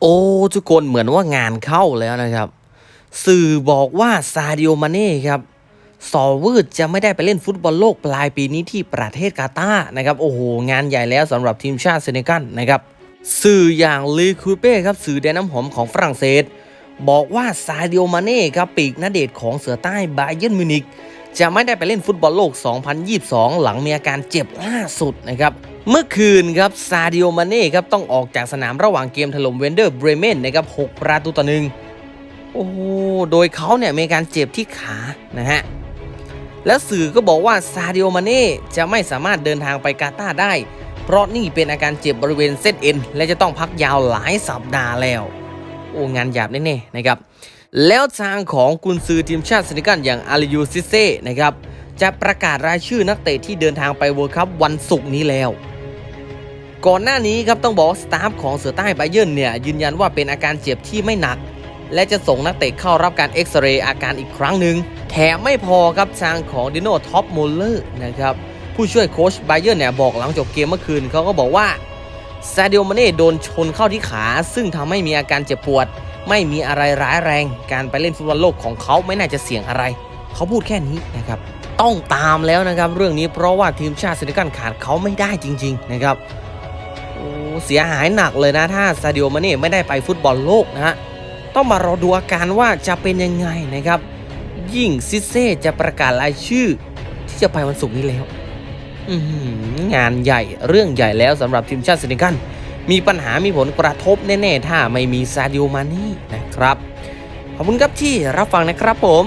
โอ้ทุกคนเหมือนว่างานเข้าแล้วนะครับ สื่อบอกว่าซาดิโอมาเน่ครับสอวืดจะไม่ได้ไปเล่นฟุตบอลโลกปลายปีนี้ที่ประเทศกาตาร์นะครับโอ้โห งานใหญ่แล้วสำหรับทีมชาติเซเนกัลนะครับสื่ออย่างลีคูเป้ครับสื่อแดนน้ำหอมของฝรั่งเศส บอกว่าซาดิโอมาเน่ครับปีกนาเดชของเสือใต้บาเยิร์นมิวนิกจะไม่ได้ไปเล่นฟุตบอลโลก 2022 หลังมีอาการเจ็บล่าสุดนะครับ เมื่อคืนครับซาดิโอมาเน่ครับต้องออกจากสนามระหว่างเกมถล่มเวนเดอร์เบรเมนนะครับ6ประตูต่อหนึ่งโอ้โห โดยเขาเนี่ยมีการเจ็บที่ขานะฮะ แล้วสื่อก็บอกว่าซาดิโอมาเน่จะไม่สามารถเดินทางไปกาตาร์ได้ เพราะนี่เป็นอาการเจ็บบริเวณเส้นเอ็น และจะต้องพักยาวหลายสัปดาห์แล้ว โอ้งานหยาบแน่ๆนะครับ แล้วทางของกุนซือทีมชาติเซนิกันอย่างอาริยูซิเซ่นะครับจะประกาศรายชื่อนักเตะที่เดินทางไปเวิร์คัพวันศุกร์นี้แล้ว ก่อนหน้านี้ครับต้องบอกสตาฟของเสือใต้ไบเยิร์นเนี่ยยืนยันว่าเป็นอาการเจ็บที่ไม่หนัก และจะส่งนักเตะเข้ารับการเอ็กซเรย์อาการอีกครั้งหนึ่งแถมไม่พอครับทางของดิโนท็อปมูลเลอร์นะครับผู้ช่วยโค้ชไบเยิร์นเนี่ยบอกหลังจบเกมเมื่อคืนเขาก็บอกว่าซาดิโอมาเน่โดนชนเข้าที่ขา ซึ่งทำให้มีอาการเจ็บปวด ไม่มีอะไรร้ายแรง การไปเล่นฟุตบอลโลกของเขาไม่น่าจะเสี่ยงอะไร เขาพูดแค่นี้นะครับต้องตามแล้วนะครับเรื่องนี้เพราะว่าทีมชาติเซเนกัลขาดเขาไม่ได้จริง ๆ นะครับ เสียหายหนักเลยนะถ้าซาดิโอมาเน่ไม่ได้ไปฟุตบอลโลกนะฮะต้องมารอดูอาการว่าจะเป็นยังไงนะครับ ยิ่งซิเซ่จะประกาศรายชื่อ ที่จะไปวันศุกร์นี้แล้วงานใหญ่เรื่องใหญ่แล้วสำหรับทีมชาติเซเนกัลมีปัญหามีผลกระทบแน่ ๆ ถ้าไม่มีซาดิโอมานี่นะครับ ขอบคุณครับที่รับฟังนะครับผม